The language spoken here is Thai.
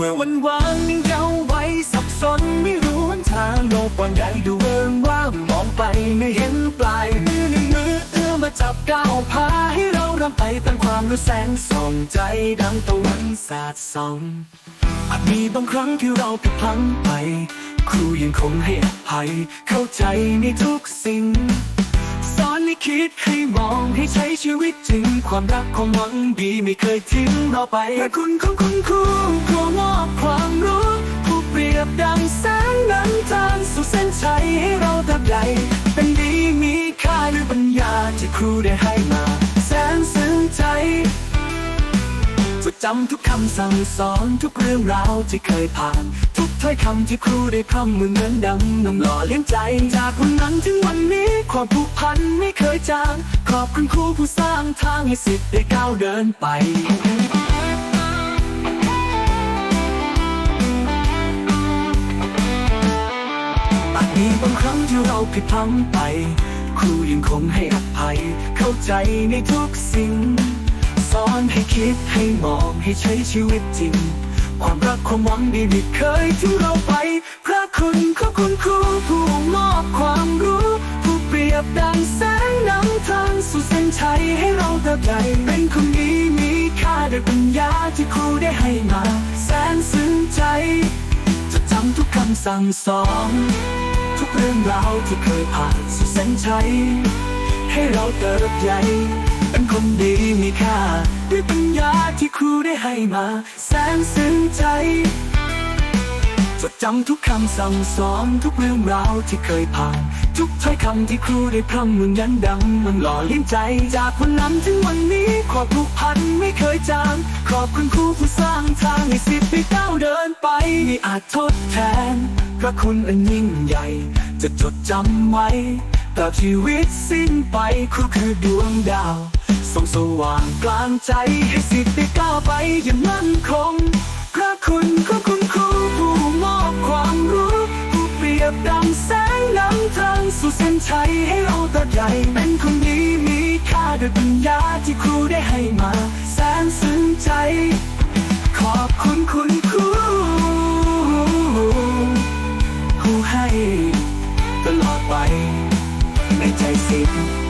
มื่อวันวานยังเยาไว้สับสนไม่รู้หนทางโลกกว้างใหญ่ดูเวิงว่างมองไปไม่เห็นปลายมือหนึ่งมือเอื้อมาจับก้าวพาให้เรารำไปตามความรู้แสงส่องใจดังตะวันสาดส่องอาจมีบางครั้งที่เราผิดพลั้งไป ครูยังคงให้อภัยเข้าใจในทุกสิ่ง คิดให้มองให้ใช้ชีวิตถึงความรักของหวังดีไม่เคยทิ้งเราไปแต่คุณของคุณครูครูมอบความรู้ผู้เปรียบดังแสงน้ำทางสู่เส้นชัยให้เราตับใหญ่เป็นดีมีค่าด้วยปัญญาที่ครูได้ให้มา จำทุกคำสั่งสอนทุกเรื่องราวที่เคยผ่าน ทุกถ้อยคำที่ครูได้พร่ำเหมือนเงินดังน้ำหล่อเลี้ยงใจ จากวันนั้นถึงวันนี้ความผูกพันไม่เคยจาง ขอบคุณครูผู้สร้างทางให้สิทธิ์ได้ก้าวเดินไปอาจมีบางครั้งที่เราผิดพลั้งไป ครูยังคงให้อภัย เข้าใจในทุกสิ่ง สอนให้คิดให้มองให้ใช้ชีวิตจริง ความรักความหวังดีไม่เคยทิ้งเราไป พระคุณของคุณครูผู้มอบความรู้ ผู้เปรียบดังแสงนำทางสู่เส้นชัยให้เราเติบใหญ่เป็นคนดีมีค่าด้วยปัญญาที่ครูได้ให้มา แสนซึ้งใจ จะจำทุกคำสั่งสอนทุกเรื่องราวที่เคยผ่านสู่เส้นชัยให้เราเติบใหญ่ เป็นคนดีมีค่า ด้วยปัญญาที่ครูได้ให้มา แสนซึ้งใจจดจำทุกคำสั่งสอนทุกเรื่องราวที่เคยผ่าน ทุกถ้อยคำที่ครูได้พร่ำมือนยันดัง มันหล่อเลี้ยงใจ จากวันนั้นถึงวันนี้ความผูกพันไม่เคยจาง ขอบคุณครูผู้สร้างทางให้สิทธิ์ได้ก้าวเดินไปไม่อาจทดแทน พระคุณอันยิ่งใหญ่ จะจดจำไว้ตราบชีวิตสิ้นไปครูคือดวงดาว ส่องสว่างกลางใจให้สิทธิ์ได้ก้าวไปอย่างมั่นคง พระคุณขอคุณครูผู้มอบความรู้ผู้เปรียบดังแสงนำทางสู่เส้นชัยให้เราตัดใหญ่เป็นคนดีมีค่าด้วยปัญญาที่ครูได้ให้มา แสนซึ้งใจ ขอบคุณคุณครูผู้ให้ตลอดไปในใจสิทธิ์